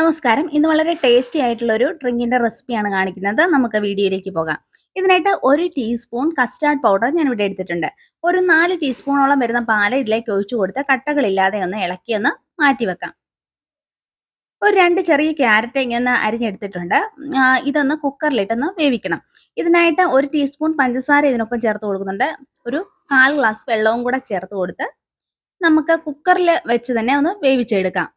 നമസ്കാരം. ഇന്ന് വളരെ ടേസ്റ്റി ആയിട്ടുള്ള ഒരു ഡ്രിങ്കിന്റെ റെസിപ്പിയാണ് കാണിക്കുന്നത്. നമുക്ക് വീഡിയോയിലേക്ക് പോകാം. ഇതിനായിട്ട് ഒരു ടീസ്പൂൺ കസ്റ്റാർഡ് പൗഡർ ഞാൻ ഇവിടെ എടുത്തിട്ടുണ്ട്. ഒരു നാല് ടീസ്പൂണോളം വരുന്ന പാൽ ഇതിലേക്ക് ഒഴിച്ചു കൊടുത്ത് കട്ടകളില്ലാതെ ഒന്ന് ഇളക്കി ഒന്ന് മാറ്റി വെക്കാം. ഒരു രണ്ട് ചെറിയ ക്യാരറ്റ് ഇങ്ങനെ അരിഞ്ഞെടുത്തിട്ടുണ്ട്. ഇതൊന്ന് കുക്കറിലിട്ടൊന്ന് വേവിക്കണം. ഇതിനായിട്ട് ഒരു ടീസ്പൂൺ പഞ്ചസാര ഇതിനൊപ്പം ചേർത്ത് കൊടുക്കുന്നുണ്ട്. ഒരു കാൽ ഗ്ലാസ് വെള്ളവും കൂടെ ചേർത്ത് കൊടുത്ത് നമുക്ക് കുക്കറിൽ വെച്ച് തന്നെ ഒന്ന് വേവിച്ചെടുക്കാം.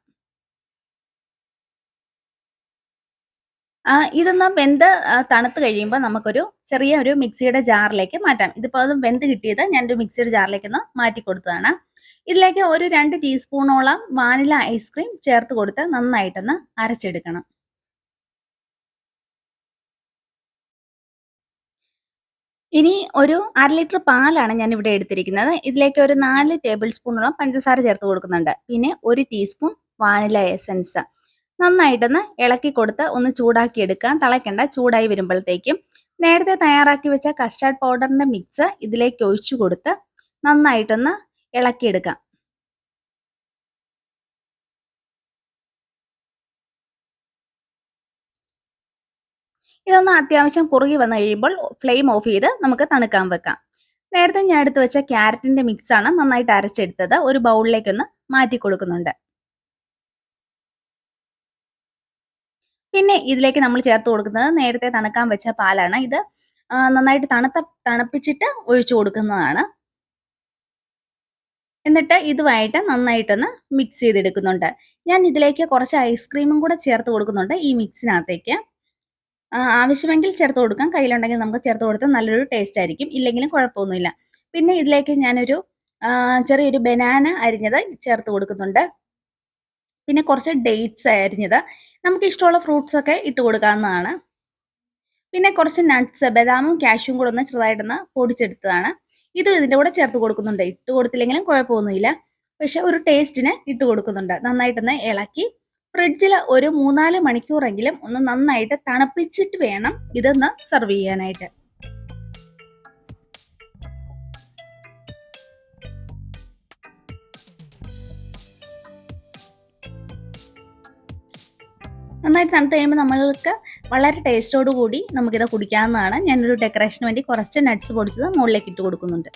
ഇതൊന്ന് വെന്ത് തണുത്ത് കഴിയുമ്പോൾ നമുക്കൊരു ചെറിയ ഒരു മിക്സിയുടെ ജാറിലേക്ക് മാറ്റാം. ഇതിപ്പോൾ അത് വെന്ത് കിട്ടിയത് ഞാനൊരു മിക്സിയുടെ ജാറിലേക്ക് ഒന്ന് മാറ്റി കൊടുത്തതാണ്. ഇതിലേക്ക് ഒരു രണ്ട് ടീസ്പൂണോളം വാനില ഐസ്ക്രീം ചേർത്ത് കൊടുത്ത് നന്നായിട്ടൊന്ന് അരച്ചെടുക്കണം. ഇനി ഒരു അര ലിറ്റർ പാലാണ് ഞാൻ ഇവിടെ എടുത്തിരിക്കുന്നത്. ഇതിലേക്ക് ഒരു നാല് ടേബിൾ സ്പൂണോളം പഞ്ചസാര ചേർത്ത് കൊടുക്കുന്നുണ്ട്. പിന്നെ ഒരു ടീസ്പൂൺ വാനില എസൻസ്. നന്നായിട്ടൊന്ന് ഇളക്കി കൊടുത്ത് ഒന്ന് ചൂടാക്കി എടുക്കുക തിളയ്ക്കേണ്ട ചൂടായി വരുമ്പോഴത്തേക്കും നേരത്തെ തയ്യാറാക്കി വെച്ച കസ്റ്റാർഡ് പൗഡറിന്റെ മിക്സ് ഇതിലേക്ക് ഒഴിച്ചു കൊടുത്ത് നന്നായിട്ടൊന്ന് ഇളക്കിയെടുക്കാം ഇതൊന്ന് അത്യാവശ്യം കുറുകി വന്നു കഴിയുമ്പോൾ ഫ്ലെയിം ഓഫ് ചെയ്ത് നമുക്ക് തണുക്കാൻ വെക്കാം. നേരത്തെ ഞാൻ എടുത്തു വെച്ച മിക്സ് ആണ് നന്നായിട്ട് അരച്ചെടുത്തത്. ഒരു ബൗളിലേക്കൊന്ന് മാറ്റി കൊടുക്കുന്നുണ്ട്. പിന്നെ ഇതിലേക്ക് നമ്മൾ ചേർത്ത് കൊടുക്കുന്നത് നേരത്തെ തണുക്കാൻ വെച്ച പാലാണ്. ഇത് നന്നായിട്ട് തണുത്ത തണുപ്പിച്ചിട്ട് ഒഴിച്ചു കൊടുക്കുന്നതാണ്. എന്നിട്ട് ഇതുമായിട്ട് നന്നായിട്ടൊന്ന് മിക്സ് ചെയ്തെടുക്കുന്നുണ്ട്. ഞാൻ ഇതിലേക്ക് കുറച്ച് ഐസ്ക്രീമും കൂടെ ചേർത്ത് കൊടുക്കുന്നുണ്ട് ഈ മിക്സിനകത്തേക്ക് ആവശ്യമെങ്കിൽ ചേർത്ത് കൊടുക്കാം. കയ്യിലുണ്ടെങ്കിൽ നമുക്ക് ചേർത്ത് കൊടുത്താൽ നല്ലൊരു ടേസ്റ്റ് ആയിരിക്കും. ഇല്ലെങ്കിലും കുഴപ്പമൊന്നുമില്ല. പിന്നെ ഇതിലേക്ക് ഞാനൊരു ചെറിയൊരു ബനാന അരിഞ്ഞത് ചേർത്ത് കൊടുക്കുന്നുണ്ട്. പിന്നെ കുറച്ച് ഡേറ്റ്സ് അരിഞ്ഞത് നമുക്ക് ഇഷ്ടമുള്ള ഫ്രൂട്ട്സ് ഒക്കെ ഇട്ട് കൊടുക്കാവുന്നതാണ്. പിന്നെ കുറച്ച് നട്ട്സ് ബദാമും കാഷ്യും കൂടെ ഒന്ന് ചെറുതായിട്ടൊന്ന് പൊടിച്ചെടുത്തതാണ്. ഇത് ഇതിന്റെ കൂടെ ചേർത്ത് കൊടുക്കുന്നുണ്ട്. ഇട്ട് കൊടുത്തില്ലെങ്കിലും കുഴപ്പമൊന്നുമില്ല. പക്ഷെ ഒരു ടേസ്റ്റിന് ഇട്ട് കൊടുക്കുന്നുണ്ട്. നന്നായിട്ടൊന്ന് ഇളക്കി ഫ്രിഡ്ജിൽ ഒരു മൂന്നാൽ മണിക്കൂറെങ്കിലും ഒന്ന് നന്നായിട്ട് തണുപ്പിച്ചിട്ട് വേണം ഇതൊന്ന് സെർവ് ചെയ്യാനായിട്ട്. നന്നായിട്ട് തണുത്ത് കഴിയുമ്പോൾ നമ്മൾക്ക് വളരെ ടേസ്റ്റോട് കൂടി നമുക്കിത് കുടിക്കാവുന്നതാണ്. ഞാനൊരു ഡെക്കറേഷന് വേണ്ടി കുറച്ച് നട്ട്സ് പൊടിച്ചത് മുകളിലേക്ക് ഇട്ട് കൊടുക്കുന്നുണ്ട്.